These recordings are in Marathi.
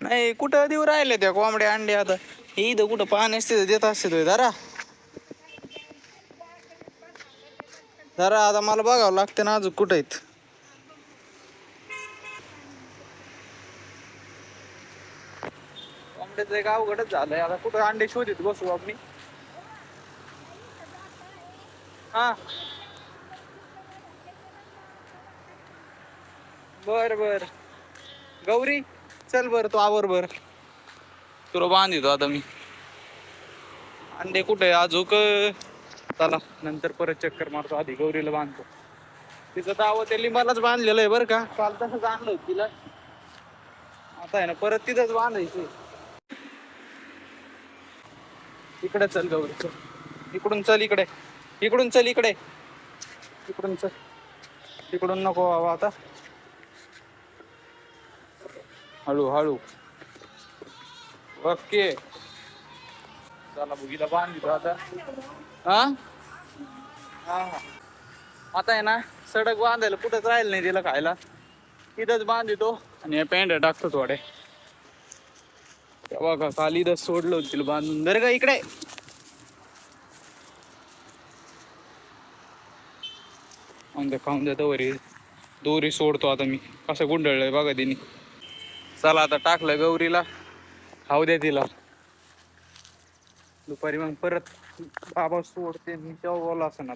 नाही कुठं देऊ राहिले त्या कोंबड्या अंडे आता? हे इथं कुठं पाणी असते देत असते तुम्ही जरा जरा आता मला बघावं लागते ना अजून कुठं आहेत. कोंबड्याचं एक अवघडच झालंय. आता कुठं अंडे शोधित बसू आपण? हा. बर बर. गौरी? चल बर तू आवर बर. तुला बांधितो आता मी. अंडे कुठे अजूक चला नंतर परत चक्कर मारतो आधी गौरीला बांधतो. तिचं दावं त्या लिंबालाच बांधलेलं आहे बरं का. काल तसंच आणलं तिला. आता आहे ना परत तिथंच बांधायचं. इकडे चल गौरी चल. इकडून चल इकडे. इकडून चल इकडे. इकडून चल. इकडून नको बाबा आता. हळू हळू. ओके. चला बुगीला बांधितो आता. हा? हा हा. आता आहे ना सडक बांधायला कुठंच राहिलं नाही तिला खायला. इथंच बांधितो आणि हे पेंड टाकतो थोडे. तेव्हा का खाली इथं सोडलं होतं तिला बांधून. बरं का इकडे. खाऊन द्या खाऊन द्या वरी. दोरी सोडतो आता मी. कसं गुंडळलंय बघा तिने. चला आता टाकलं गौरीला. खाऊ द्या तिला. दुपारी मग परत बाबा सोडते मी तेव्हा बोला असं ना.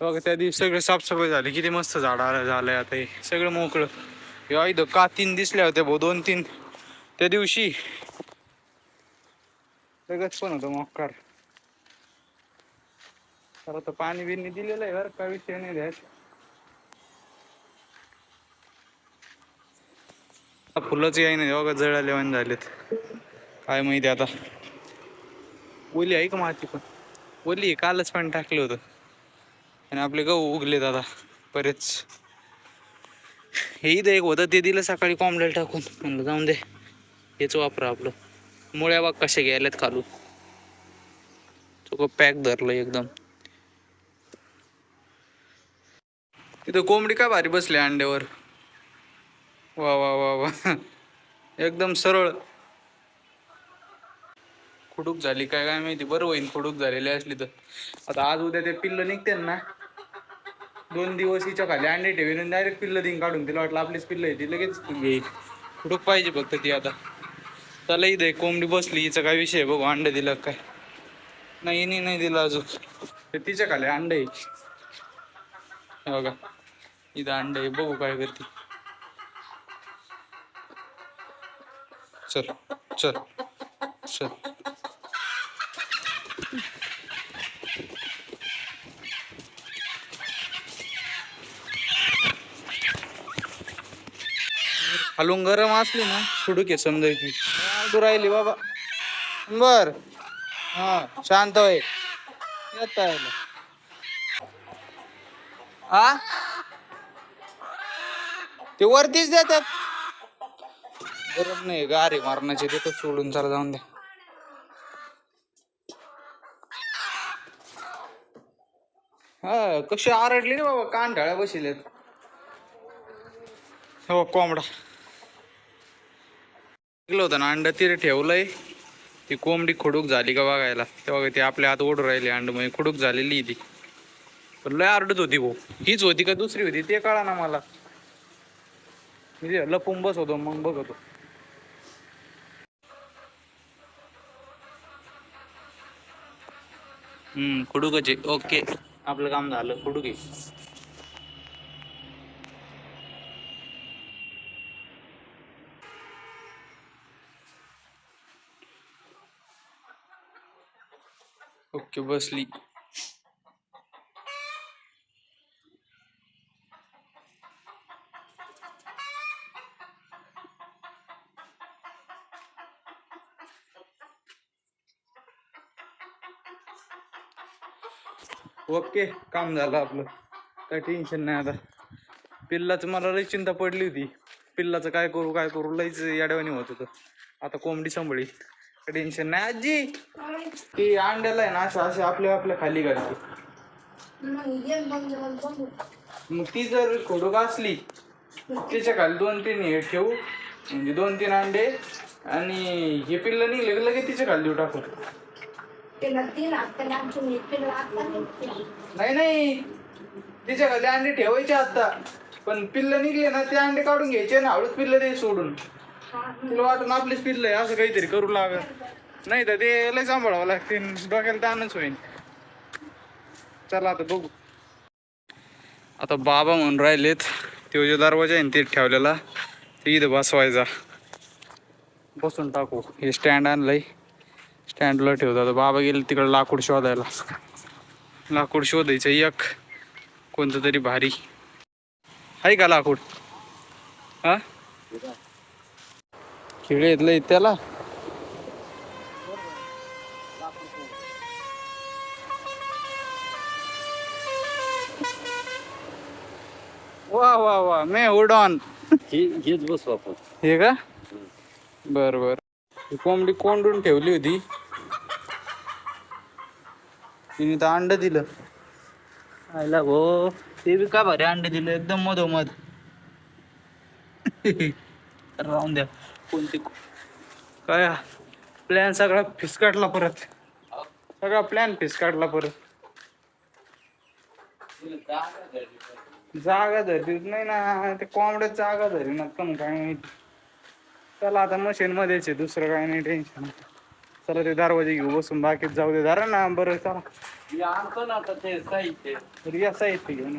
बघा त्या दिवशी सगळे साफसफाई झाली. किती मस्त झाड आलं झालंय आता हे. सगळं मोकळं. हे इथं का तीन दिसल्या होत्या भाऊ दोन तीन. त्या दिवशी सगळंच पण होतं मोकार. तर पाणी बिनी दिलेलं आहे बरं काय विषय नाही द्यायचा फुलंच याय नाही बघा जळाले वाण झालेत. काय माहिती आता. ओली आहे का माती पण? ओली आहे, कालच पण टाकलं होतं. आणि आपले गहू उगलेत आता बरेच. हे इथं एक होतं ते दिलं सकाळी कॉम्बलेट टाकून. म्हणलं जाऊन दे हेच वापरा आपलं. मुळ्या बाग कशा गेल्यात खालू तो पॅक धरलं एकदम. तिथं कोंबडी का भारी बसली अंड्यावर? वा वा वा वा. एकदम सरळ. खुडूक झाली काय काय माहिती? बरं होईल खुडूक झालेली असली तर. आता आज उद्या ते पिल्लं निघते ना. दोन दिवस हिच्या खाली अंडे ठेवीन डायरेक्ट पिल्लं दिन काढून. तिला वाटलं आपलीच पिल्लं आहे ती लगेच घेईल खुडूक पाहिजे फक्त ती आता. चला इथे कोंबडी बसली हिचा काय विषय बघू अंडे दिलं काय? नाही नाही दिलं अजून. तिच्या खाली अंडे आहे. बघा. इथं अंडे आहे बघू काय करते. चल चल चल. खालून गरम असली ना खुडूक आहे समजायची. तू राहिली बाबा. बर. हा शांत होय. येत आ? ते वरतीच देतात. गरम नाही गारे मारण्याचे तिथं सोडून चला जाऊन द्या. हा कशी आरडली रे बाबा कांढाळ्या ढाळ्या हो कोंबडा. होत होतं ना अंड तिथे ठेवलंय. ती कोंबडी खुडूक झाली का बघायला. तेव्हा ती आपल्या हात ओढ राहिली अंड म्हणजे खुडूक झालेली ती. पण लय आरडत होती भाऊ. हीच होती का दुसरी होती? ते कळा ना मला. मी लपून बस होतो मग बघतो. हम्म खुडूकच. आहे ओके. आपलं काम झालं. खुडूक आहे. ओके बसली. ओके काम झालं आपलं. काय टेन्शन नाही आता. पिल्लाचं मला लई चिंता पडली होती. पिल्लाचं काय करू काय करू लईच याड्यावानी होत होतं. आता कोंबडी सांभाळी. टेन्शन नाही. आजी! ती अंड्याला आहे ना अशा अशा आपल्या आपल्या खाली घालते. मग ती जर खोडूक असली त्याच्याखाली दोन तीन हे ठेवू. म्हणजे दोन तीन अंडे आणि हे पिल्लं निघले की लगेच तिच्या खाली देऊ टाकू तीन आता नाही नाही. तिच्या घरी अंडे ठेवायचे आता. पण पिल्लं निघले ना ते अंडे काढून घ्यायचे ना हळूच पिल्लं ते सोडून. तुला वाटून आपलीच पिल्लं आहे असं काहीतरी करू लागत नाही तर ते लय सांभाळावं लागते डोक्याला ताणच होईल चला आता बघू. आता बाबा म्हणून राहिलेत. तो जो दरवाजा आहे ना ते ठेवलेला. ते इथं बसवायचा. बसून टाकू. हे स्टँड आणलंय. स्टँडला ठेवतो आता बाबा गेले तिकडे लाकूड शोधायला. लाकूड शोधायचं एक. कोणतं तरी भारी. आहे का लाकूड? हा? खिळे येतलं त्याला. वा वा वा. मे हुड ऑन हेच बसू आपण. हे का? बर बर. कोंबडी कोंडून ठेवली होती. तिने तर अंड दिलं. आयला भो ते बी का भारी अंड दिलं एकदम मधोमध. राहून द्या. कोणती काय प्लॅन सगळा फिसकाटला परत. सगळा प्लॅन फिसकाटला परत. जागा धरतीच नाही ना ते कोंबड्या जागा धरी ना पण काय माहिती. चला आता मशीन मध्येच आहे दुसरं काय नाही टेन्शन चला ते दरवाजे घेऊ बसून बाकीत जाऊ दे. धरा ना बरं चला. मी आणतो ना आता ते साहित्य तर या साहित्य घेऊन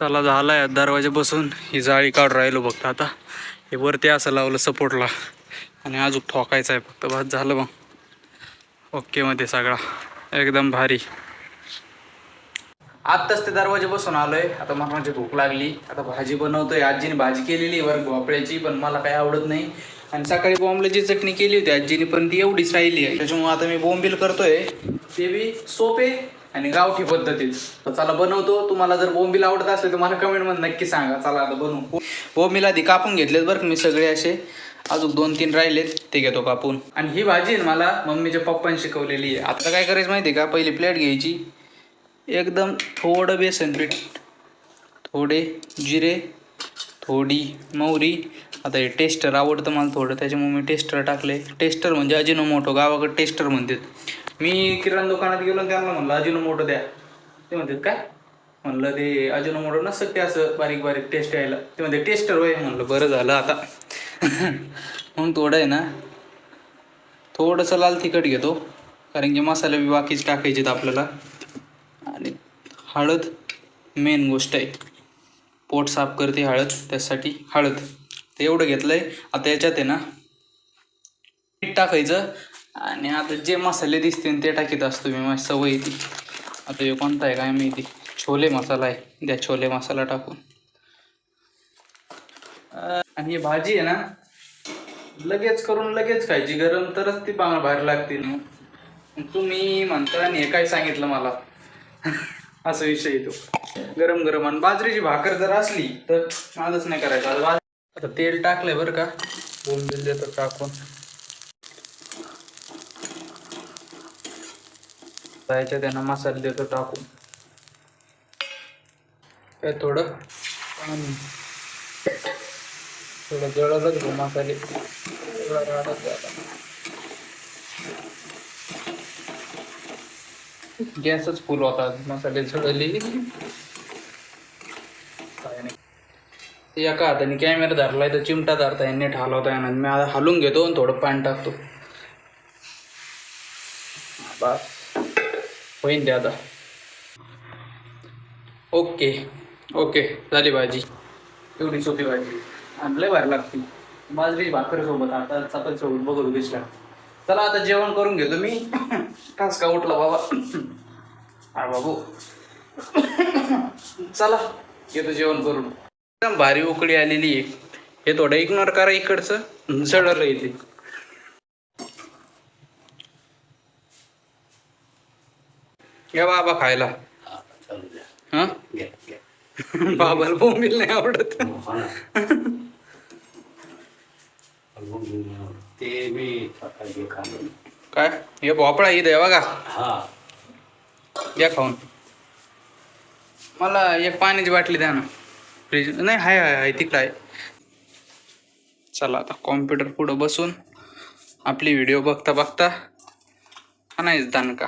चला झालाय दरवाजा बसून. ही जाळी काढून राहिलो फक्त आता. हे वरती असं लावलं सपोर्टला आणि अजून ठोकायचं आहे फक्त. बस झालं मग. ओके मध्ये सगळा. एकदम भारी. आत्ताच ते दरवाजे बसून आलोय. आता मला माझी भूक लागली. आता भाजी बनवतोय. आजीने भाजी केलेली वर भोपळ्याची पण मला काही आवडत नाही. आणि सकाळी बॉम्बलेची चटणी केली होती आजीने पण ती एवढीच राहिली आहे. त्याच्यामुळे आता मी बोंबील करतोय. ते बी सोपे आणि गावठी पद्धतीत. तर चला बनवतो. तुम्हाला जर बोंबील आवडत असेल तर मला कमेंटमध्ये नक्की सांगा. चला आता बनवू. बोंबील आधी कापून घेतलेत बरं मी सगळे असे. अजून दोन तीन राहिलेत. ते घेतो कापून. आणि ही भाजी आहे मला मम्मीच्या पप्पाने शिकवलेली आहे. आता काय करायचं माहिती आहे का? पहिली प्लेट घ्यायची. एकदम थोडं बेसन पीठ थोडे जिरे थोडी मोहरी आता हे टेस्टर आवडतं मला थोडं त्याच्यामुळे मी टेस्टर टाकले. टेस्टर म्हणजे अजिनोमोटो गावाकडे टेस्टर म्हणतात. मी किराणा दुकानात गेलो त्यांना म्हणलं अजिनोमोटो द्या. ते म्हणतात काय? म्हणलं ते अजिनोमोटो नसतं ते असं बारीक बारीक टेस्ट यायला? ते म्हणते टेस्टर वय म्हणलं बरं झालं आता. मग थोडं आहे ना थोडंसं लाल तिखट घेतो कारण की मसाले बी बाकीच टाकायचे आपल्याला. आणि हळद मेन गोष्ट आहे. पोट साफ करते हळद त्यासाठी हळद. ते एवढं घेतलंय. आता याच्यात आहे ना मीठ टाकायचं आणि आता जे मसाले दिसतील ते टाकीत असतो मी माझी सवय ती. आता हे कोणता आहे काय माहिती. छोले मसाला आहे द्या छोले मसाला टाकून. आणि ही भाजी आहे ना लगेच करून लगेच खायची गरम तरच ती बाहेर बाहेर लागते ना. तुम्ही म्हणता आणि हे काय सांगितलं मला? असा विषय येतो गरम गरम आणि बाजरीची भाकर जर असली तर माझंच नाही करायचं. आता तेल टाकलंय बरं का. दोन बिल देतो टाकून. जायच्या त्यांना मसाले देतो टाकून. काय थोडं? पाणी थोडं जळलंच घेऊ मसाले? गॅसच फुल होतात मसाले जळले काय नाही ते एका हाताने कॅमेरा धरलाय तर चिमटा धरता येईल नीट हलवता येणार मी आता हलून घेतो आणि थोडं पाणी टाकतो. बस. होईन ते आता. ओके. ओके. झाली भाजी. एवढी सोपी भाजी. आणि लय भारी लागते. बाजरी भाकरीसोबत आता चपाती सोबत बघू दिसला चला आता जेवण करून घेतो मी. कास का उठला बाबा. अरे बाबू. चला घेतो जेवण करून. एकदम भारी उकळी आलेली आहे. हे थोडं इग्नोर करा इकडचं. सडलं इथे. या बाबा खायला. हा, द्या हा घ्या घ्या बाबाला बोंबील नाही आवडत. हो ते मी काय? हे भोपळा इथं आहे बघा. हा. या खाऊन. मला एक पाण्याची बाटली द्या ना. फ्रीज नाही हाय हाय हाय तिकडं आहे. चला आता कॉम्प्युटर पुढं बसून आपली व्हिडिओ बघता बघता आणायच दानका.